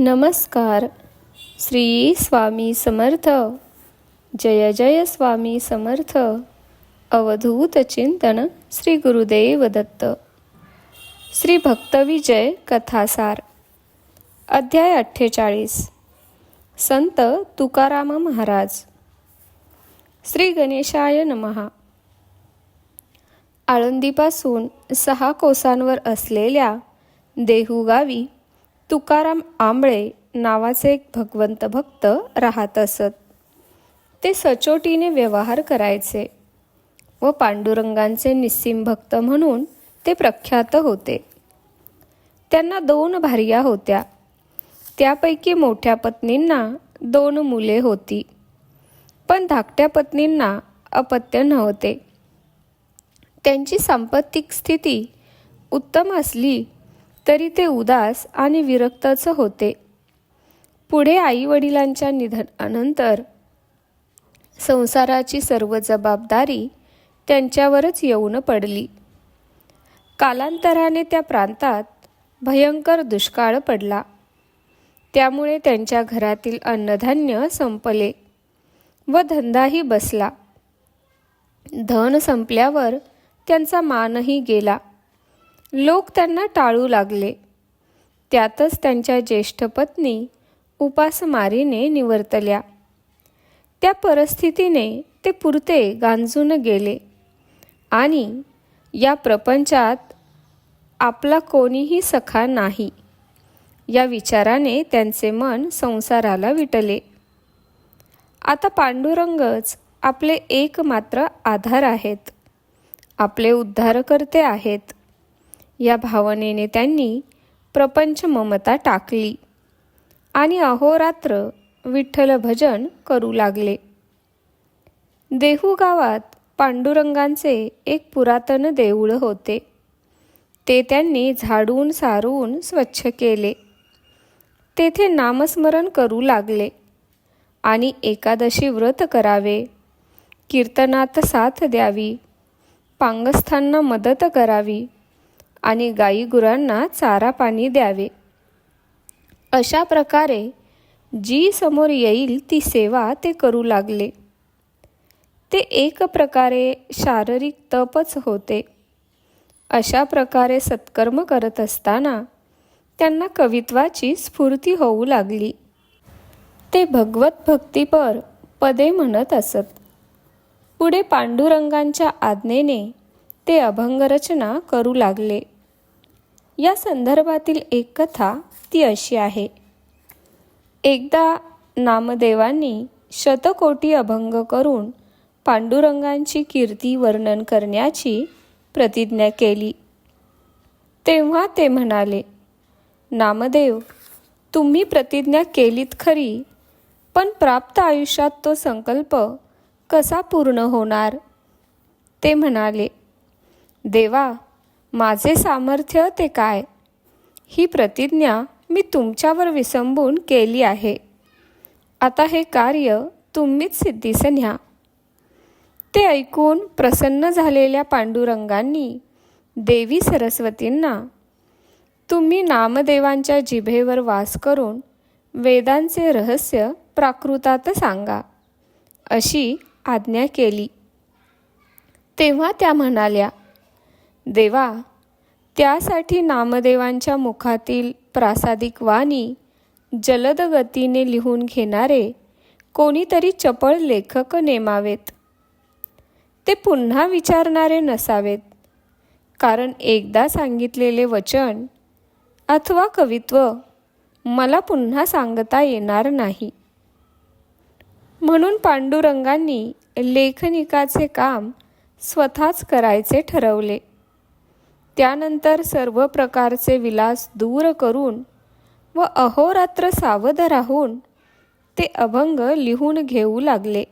नमस्कार. श्री स्वामी समर्थ. जय जय स्वामी समर्थ. अवधूत चिंतन श्री गुरुदेव दत्त. श्री भक्तविजय कथासार. अध्याय अठ्ठेचाळीस. संत तुकाराम महाराज. श्री गणेशाय नमहा. आळंदीपासून सहा कोसांवर असलेल्या देहू गावी तुकाराम आंबळे नावाचे एक भगवंत भक्त राहत असत. ते सचोटीने व्यवहार करायचे व पांडुरंगांचे निस्सीम भक्त म्हणून ते प्रख्यात होते. त्यांना दोन भार्या होत्या. त्यापैकी मोठ्या पत्नींना दोन मुले होती. पण धाकट्या पत्नींना अपत्य नव्हते. त्यांची सांपत्तिक स्थिती उत्तम असली तरी ते उदास आणि विरक्तच होते. पुढे आई वडिलांच्या निधनानंतर संसाराची सर्व जबाबदारी त्यांच्यावरच येऊन पडली. कालांतराने त्या प्रांतात भयंकर दुष्काळ पडला. त्यामुळे त्यांच्या घरातील अन्नधान्य संपले व धंदाही बसला. धन संपल्यावर त्यांचा मानही गेला. लोक त्यांना टाळू लागले. त्यातच त्यांच्या ज्येष्ठ पत्नी उपासमारीने निवर्तल्या. त्या परिस्थितीने ते पुरते गांजून गेले. आणि या प्रपंचात आपला कोणीही सखा नाही. या विचाराने त्यांचे मन संसाराला विटले. आता पांडुरंगच आपले एकमात्र आधार आहेत. आपले उद्धारकर्ते आहेत. या भावनेने त्यांनी प्रपंच ममता टाकली आणि अहोरात्र विठ्ठल भजन करू लागले. देहू गावात पांडुरंगांचे एक पुरातन देऊळ होते. ते त्यांनी झाडून सारून स्वच्छ केले. तेथे नामस्मरण करू लागले आणि एकादशी व्रत करावे. कीर्तनात साथ द्यावी. पांगस्थांना मदत करावी. आणि गाई गुरांना चारा पाणी द्यावे. अशा प्रकारे जी समोर येईल ती सेवा ते करू लागले. ते एक प्रकारे शारीरिक तपच होते. अशा प्रकारे सत्कर्म करत असताना त्यांना कवित्वाची स्फूर्ती होऊ लागली. ते भगवत भक्तीपर पदे म्हणत असत. पुढे पांडुरंगांच्या आज्ञेने ते अभंगरचना करू लागले. या संदर्भातील एक कथा ती अशी आहे. एकदा नामदेवांनी शतकोटी अभंग करून पांडुरंगांची कीर्ती वर्णन करण्याची प्रतिज्ञा केली. तेव्हा ते म्हणाले नामदेव तुम्ही प्रतिज्ञा केलीत खरी पण प्राप्त आयुष्यात तो संकल्प कसा पूर्ण होणार? ते म्हणाले देवा माझे सामर्थ्य ते काय? ही प्रतिज्ञा मी तुमच्यावर विसंबून केली आहे. आता हे कार्य तुम्हीच सिद्धीस न्या. ते ऐकून प्रसन्न झालेल्या पांडुरंगांनी देवी सरस्वतींना तुम्ही नामदेवांच्या जिभेवर वास करून वेदांचे रहस्य प्राकृतात सांगा अशी आज्ञा केली. तेव्हा त्या म्हणाल्या देवा त्यासाठी नामदेवांच्या मुखातील प्रासादिक वाणी जलद गतीने लिहून घेणारे कोणीतरी चपळ लेखक नेमावेत. ते पुन्हा विचारणारे नसावेत. कारण एकदा सांगितलेले वचन अथवा कवित्व मला पुन्हा सांगता येणार नाही. म्हणून पांडुरंगांनी लेखनिकाचे काम स्वतःच करायचे ठरवले. त्यानंतर सर्व प्रकारचे विलास दूर करून व अहोरात्र सावध राहून ते अभंग लिहून घेऊ लागले.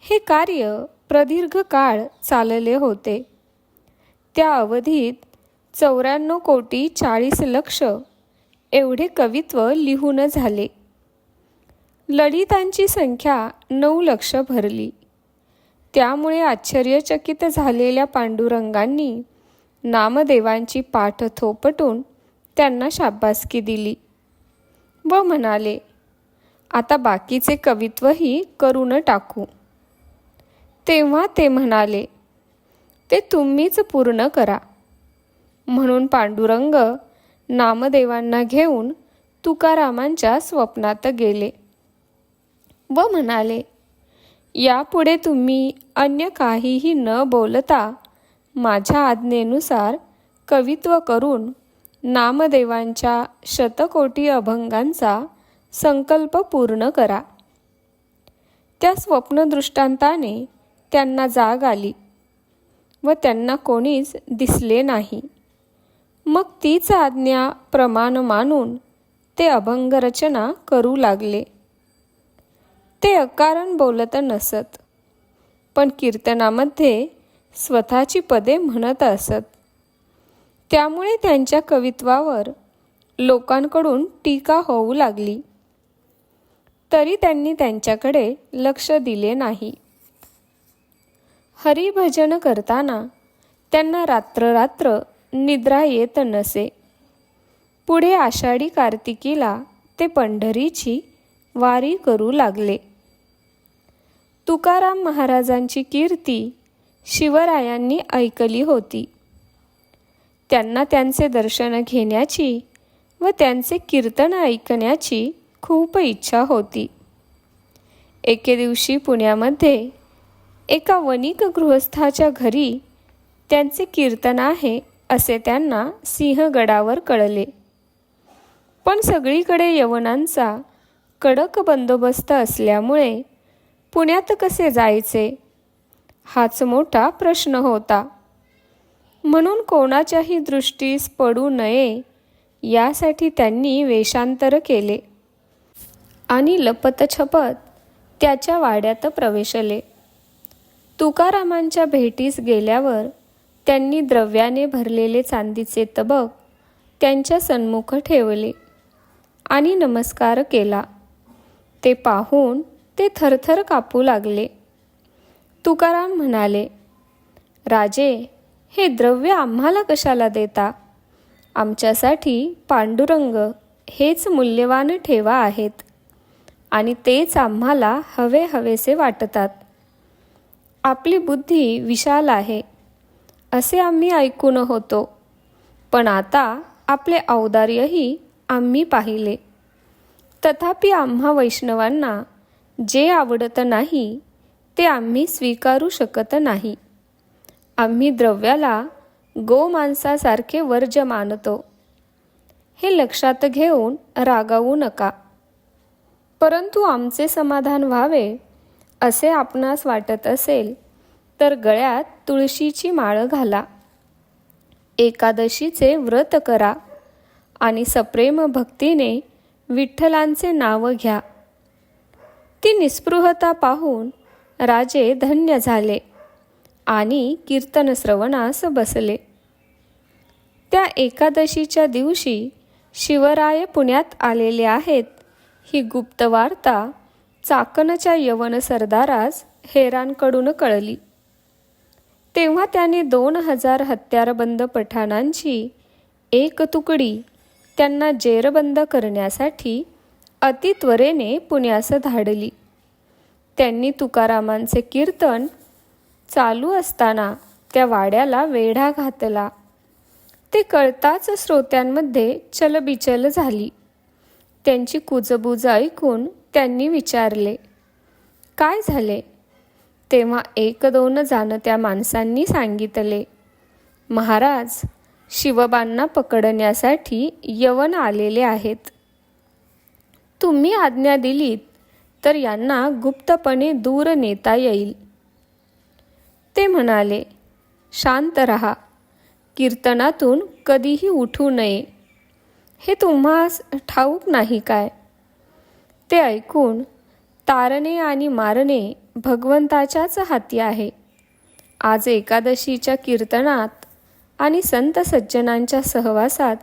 हे कार्य प्रदीर्घ काळ चालले होते. त्या अवधीत चौऱ्याण्णव कोटी चाळीस लक्ष एवढे कवित्व लिहून झाले. ललितांची संख्या नऊ लक्ष भरली. त्यामुळे आश्चर्यचकित झालेल्या पांडुरंगांनी नामदेवांची पाठ थोपटून त्यांना शाबासकी दिली व म्हणाले आता बाकीचे कवित्वही करून टाकू. तेव्हा ते म्हणाले ते तुम्हीच पूर्ण करा. म्हणून पांडुरंग नामदेवांना घेऊन तुकारामांच्या स्वप्नात गेले व म्हणाले यापुढे तुम्ही अन्य काहीही न बोलता माझ्या आज्ञेनुसार कवित्व करून नामदेवांच्या शतकोटी अभंगांचा संकल्प पूर्ण करा. त्या स्वप्नदृष्टांताने त्यांना जाग आली व त्यांना कोणीच दिसले नाही. मग तीच आज्ञा प्रमाण मानून ते अभंग रचना करू लागले. ते अकारण बोलत नसत पण कीर्तनामध्ये स्वतःची पदे म्हणत असत. त्यामुळे त्यांच्या कवित्वावर लोकांकडून टीका होऊ लागली. तरी त्यांनी त्यांच्याकडे लक्ष दिले नाही. हरिभजन करताना त्यांना रात्ररात्र निद्रा येत नसे. पुढे आषाढी कार्तिकीला ते पंढरीची वारी करू लागले. तुकाराम महाराजांची कीर्ती शिवरायांनी ऐकली होती. त्यांना त्यांचे दर्शन घेण्याची व त्यांचे कीर्तन ऐकण्याची खूप इच्छा होती. एके दिवशी पुण्यामध्ये एका वणिक गृहस्थाच्या घरी त्यांचे कीर्तन आहे असे त्यांना सिंहगडावर कळले. पण सगळीकडे यवनांचा कडक बंदोबस्त असल्यामुळे पुण्यात कसे जायचे? हाच मोठा प्रश्न होता. म्हणून कोणाच्याही दृष्टीस पडू नये यासाठी त्यांनी वेषांतर केले आणि लपतछपत त्याच्या वाड्यात प्रवेशले. तुकारामांच्या भेटीस गेल्यावर त्यांनी द्रव्याने भरलेले चांदीचे तबक त्यांच्या सन्मुख ठेवले आणि नमस्कार केला. ते पाहून ते थरथर कापू लागले. तुकाराम म्हणाले राजे हे द्रव्य आम्हाला कशाला देता? आमच्यासाठी पांडुरंग हेच मूल्यवान ठेवा आहेत आणि तेच आम्हाला हवे हवेसे वाटतात. आपली बुद्धी विशाल आहे असे आम्ही ऐकून होतो. पण आता आपले औदार्यही आम्ही पाहिले. तथापि आम्हा वैष्णवांना जे आवडत नाही ते आम्ही स्वीकारू शकत नाही. आम्ही द्रव्याला गोमांसासारखे वर्ज मानतो. हे लक्षात घेऊन रागावू नका. परंतु आमचे समाधान व्हावे असे आपणास वाटत असेल तर गळ्यात तुळशीची माळ घाला. एकादशीचे व्रत करा आणि सप्रेम भक्तीने विठ्ठलांचे नाव घ्या. ती निस्पृहता पाहून राजे धन्य झाले आणि कीर्तन श्रवणास बसले. त्या एकादशीच्या दिवशी शिवराय पुण्यात आलेले आहेत. ही गुप्त वार्ता चाकणच्या यवन सरदारास हेरांकडून कळली. तेव्हा त्याने दोन हजार हत्यारबंद पठाणांची एक तुकडी त्यांना जेरबंद करण्यासाठी अतित्वरेने पुण्यास धाडली. त्यांनी तुकारामांचे कीर्तन चालू असताना त्या वाड्याला वेढा घातला. ते कळताच श्रोत्यांमध्ये चलबिचल झाली. त्यांची कुजबूज ऐकून त्यांनी विचारले काय झाले? तेव्हा एक दोन जाणत्या माणसांनी सांगितले महाराज शिवबांना पकडण्यासाठी यवन आलेले आहेत. तुम्ही आज्ञा दिलीत तर यांना गुप्तपणे दूर नेता येईल. ते म्हणाले शांत रहा. कीर्तनातून कधीही उठू नये. हे तुम्हास ठाऊक नाही काय ते ऐकून तारणे आणि मारणे भगवंताच्याच हाती आहे. आज एकादशीच्या कीर्तनात आणि संत सज्जनांच्या सहवासात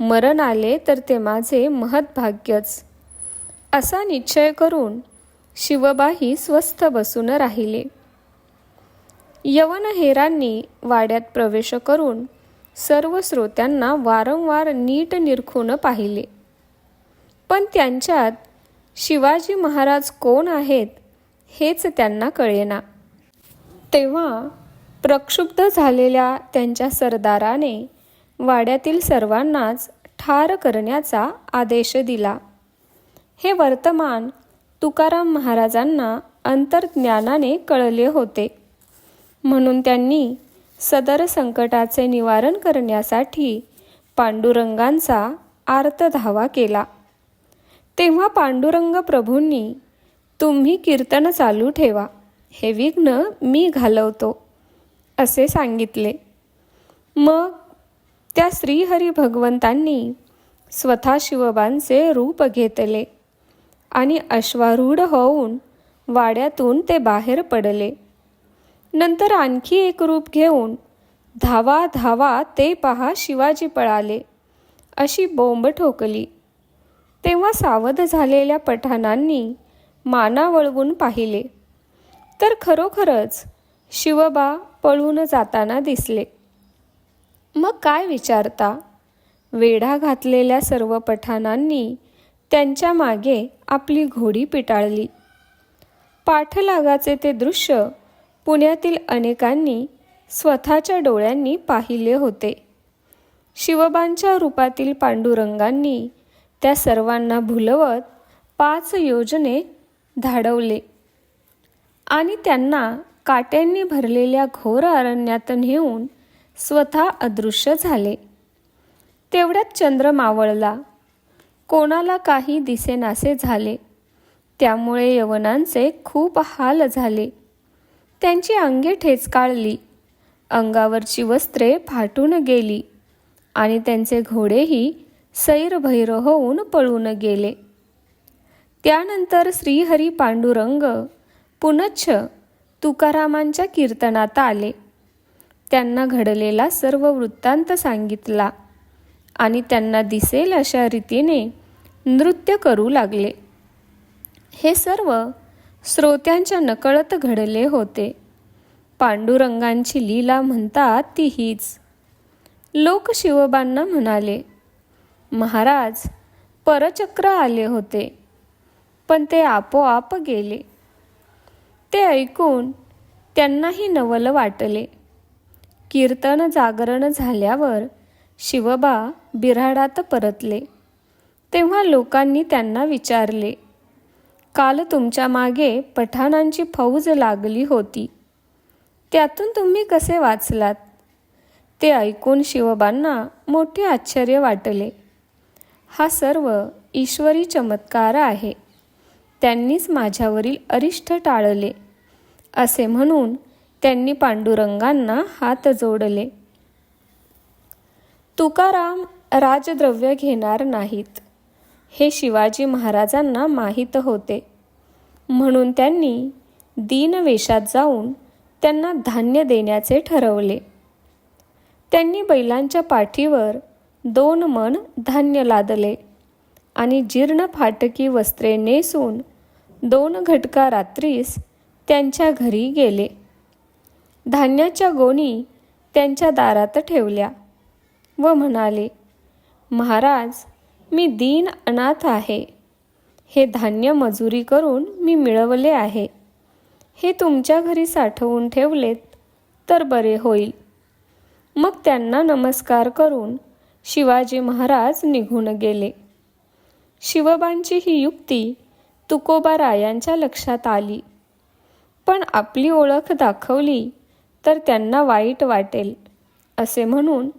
मरण आले तर ते माझे महत्भाग्यच असा निश्चय करून शिवबाही स्वस्थ बसून राहिले. यवनहेरांनी वाड्यात प्रवेश करून सर्व श्रोत्यांना वारंवार नीट निरखून पाहिले. पण त्यांच्यात शिवाजी महाराज कोण आहेत हेच त्यांना कळेना. तेव्हा प्रक्षुब्ध झालेल्या त्यांच्या सरदाराने वाड्यातील सर्वांनाच ठार करण्याचा आदेश दिला. हे वर्तमान तुकाराम महाराजांना अंतर्ज्ञानाने कळले होते. म्हणून त्यांनी सदर संकटाचे निवारण करण्यासाठी पांडुरंगांचा आर्तधावा केला. तेव्हा पांडुरंग प्रभूंनी तुम्ही कीर्तन चालू ठेवा. हे विघ्न मी घालवतो असे सांगितले. मग त्या श्रीहरी भगवंतांनी स्वतः शिवबांचे रूप घेतले. आणि अश्वारूढ होऊन वाड्यातून ते बाहेर पडले. नंतर आणखी एक रूप घेऊन धावा धावा ते पहा शिवाजी पळाले. अशी बोंब ठोकली. तेव्हा सावध झालेल्या पठाणांनी माना वळवून पाहिले. तर खरोखरच शिवबा पळून जाताना दिसले. मग काय विचारता? वेढा घातलेल्या सर्व पठाणांनी त्यांच्या मागे आपली घोडी पिटाळली. पाठलागाचे ते दृश्य पुण्यातील अनेकांनी स्वतःच्या डोळ्यांनी पाहिले होते. शिवबांच्या रूपातील पांडुरंगांनी त्या सर्वांना भुलवत पाच योजने धाडवले. आणि त्यांना काट्यांनी भरलेल्या घोर अरण्यात नेऊन स्वतः अदृश्य झाले. तेवढ्यात चंद्र मावळला. कोणाला काही दिसेनासे झाले. त्यामुळे यवनांचे खूप हाल झाले. त्यांची अंगे ठेचकाळली. अंगावरची वस्त्रे फाटून गेली आणि त्यांचे घोडेही सैरभैर होऊन पळून गेले. त्यानंतर श्रीहरी पांडुरंग पुनच्छ तुकारामांच्या कीर्तनात आले. त्यांना घडलेला सर्व वृत्तांत सांगितला आणि त्यांना दिसेल अशा रीतीने नृत्य करू लागले. हे सर्व श्रोत्यांच्या नकळत घडले होते. पांडुरंगांची लीला म्हणतात ती हीच. लोक शिवबांना म्हणाले महाराज परचक्र आले होते पण ते आपोआप गेले. ते ऐकून त्यांनाही नवल वाटले. कीर्तन जागरण झाल्यावर शिवबा बिराडात परतले. तेव्हा लोकांनी त्यांना विचारले काल तुमच्या मागे पठाणांची फौज लागली होती. त्यातून तुम्ही कसे वाचलात? ते ऐकून शिवबांना मोठे आश्चर्य वाटले. हा सर्व ईश्वरी चमत्कार आहे. त्यांनीच माझ्यावरील अरिष्ट टाळले असे म्हणून त्यांनी पांडुरंगांना हात जोडले. तुकाराम राजद्रव्य घेणार नाहीत. हे शिवाजी महाराजांना माहीत होते. म्हणून त्यांनी दीनवेशात जाऊन त्यांना धान्य देण्याचे ठरवले. त्यांनी बैलांच्या पाठीवर दोन मन धान्य लादले आणि जीर्ण फाटकी वस्त्रे नेसून दोन घटका रात्रीस त्यांच्या घरी गेले. धान्याच्या गोणी त्यांच्या दारात ठेवल्या व म्हणाले महाराज मी दीन अनाथ आहे. हे धान्य मजुरी करून मी मिळवले आहे. हे तुमच्या घरी साठवून ठेवलेत तर बरे होईल. मग त्यांना नमस्कार करून शिवाजी महाराज निघून गेले. शिवबांची ही युक्ती तुकोबा रायांच्या लक्षात आली. पण आपली ओळख दाखवली तर त्यांना वाईट वाटेल असे म्हणून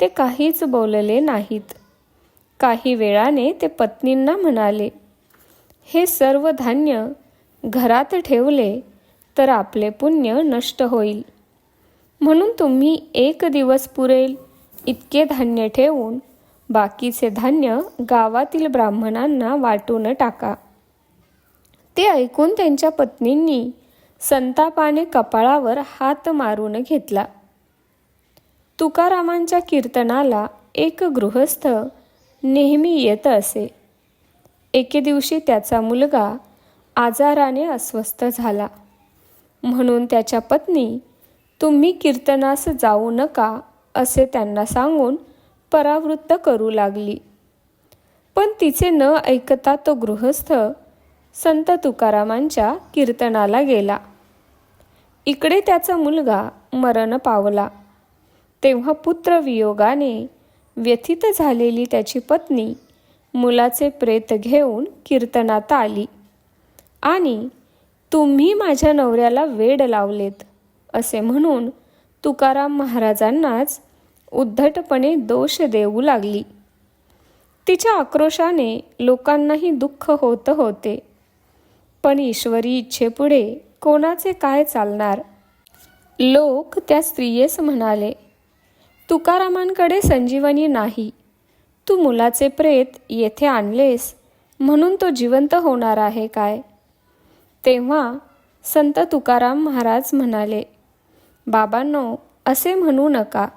ते काहीच बोलले नाहीत. काही वेळाने ते पत्नींना म्हणाले हे सर्व धान्य घरात ठेवले तर आपले पुण्य नष्ट होईल. म्हणून तुम्ही एक दिवस पुरेल इतके धान्य ठेवून बाकीचे धान्य गावातील ब्राह्मणांना वाटून टाका. ते ऐकून त्यांच्या पत्नींनी संतापाने कपाळावर हात मारून घेतला. तुकारामांच्या कीर्तनाला एक गृहस्थ नेहमी येत असे. एके दिवशी त्याचा मुलगा आजाराने अस्वस्थ झाला. म्हणून त्याच्या पत्नी तुम्ही कीर्तनास जाऊ नका असे त्यांना सांगून परावृत्त करू लागली. पण तिचे न ऐकता तो गृहस्थ संत तुकारामांच्या कीर्तनाला गेला. इकडे त्याचा मुलगा मरण पावला. तेव्हा पुत्रवियोगाने व्यथित झालेली त्याची पत्नी मुलाचे प्रेत घेऊन कीर्तनात आली. आणि तुम्ही माझ्या नवऱ्याला वेड लावलेत असे म्हणून तुकाराम महाराजांनाच उद्धटपणे दोष देऊ लागली. तिच्या आक्रोशाने लोकांनाही दुःख होत होते. पण ईश्वरी इच्छेपुढे कोणाचे काय चालणार? लोक त्या स्त्रियेस म्हणाले तुकारामांकडे संजीवनी नाही. तू मुलाचे प्रेत येथे आणलेस म्हणून तो जिवंत होणार आहे काय? तेव्हा संत तुकाराम महाराज म्हणाले बाबांनो असे म्हणू नका.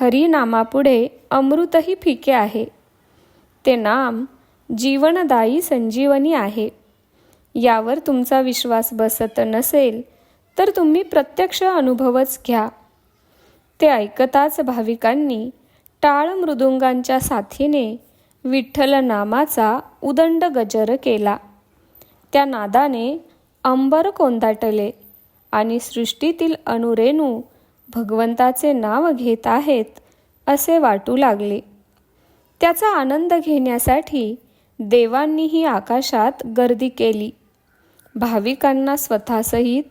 हरिनामापुढे अमृतही फिके आहे. ते नाम जीवनदायी संजीवनी आहे. यावर तुमचा विश्वास बसत नसेल तर तुम्ही प्रत्यक्ष अनुभवच घ्या. ते ऐकताच भाविकांनी टाळ मृदुंगांच्या साथीने विठ्ठल नामाचा उदंड गजर केला. त्या नादाने अंबर कोंदाटले आणि सृष्टीतील अनुरेणू भगवंताचे नाव घेत आहेत असे वाटू लागले. त्याचा आनंद घेण्यासाठी देवांनीही आकाशात गर्दी केली. भाविकांना स्वतःसहित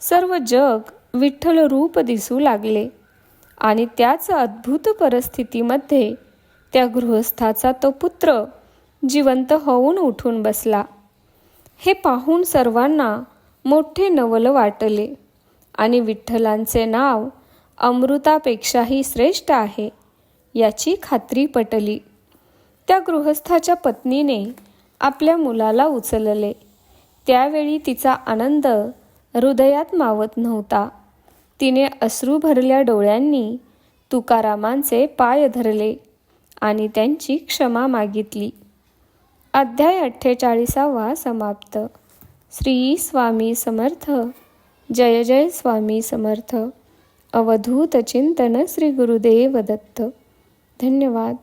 सर्व जग विठ्ठल रूप दिसू लागले. आणि त्याच अद्भुत परिस्थितीमध्ये त्या गृहस्थाचा तो पुत्र जिवंत होऊन उठून बसला. हे पाहून सर्वांना मोठे नवल वाटले आणि विठ्ठलांचे नाव अमृतापेक्षाही श्रेष्ठ आहे याची खात्री पटली. त्या गृहस्थाच्या पत्नीने आपल्या मुलाला उचलले. त्यावेळी तिचा आनंद हृदयात मावत नव्हता. तिने अश्रू भरल्या डोळ्यांनी तुकारामांचे पाय धरले आणि त्यांची क्षमा मागितली. अध्याय अठ्ठेचाळीसावा समाप्त. श्री स्वामी समर्थ. जय जय स्वामी समर्थ. अवधूत चिंतन श्री गुरुदेव दत्त. धन्यवाद.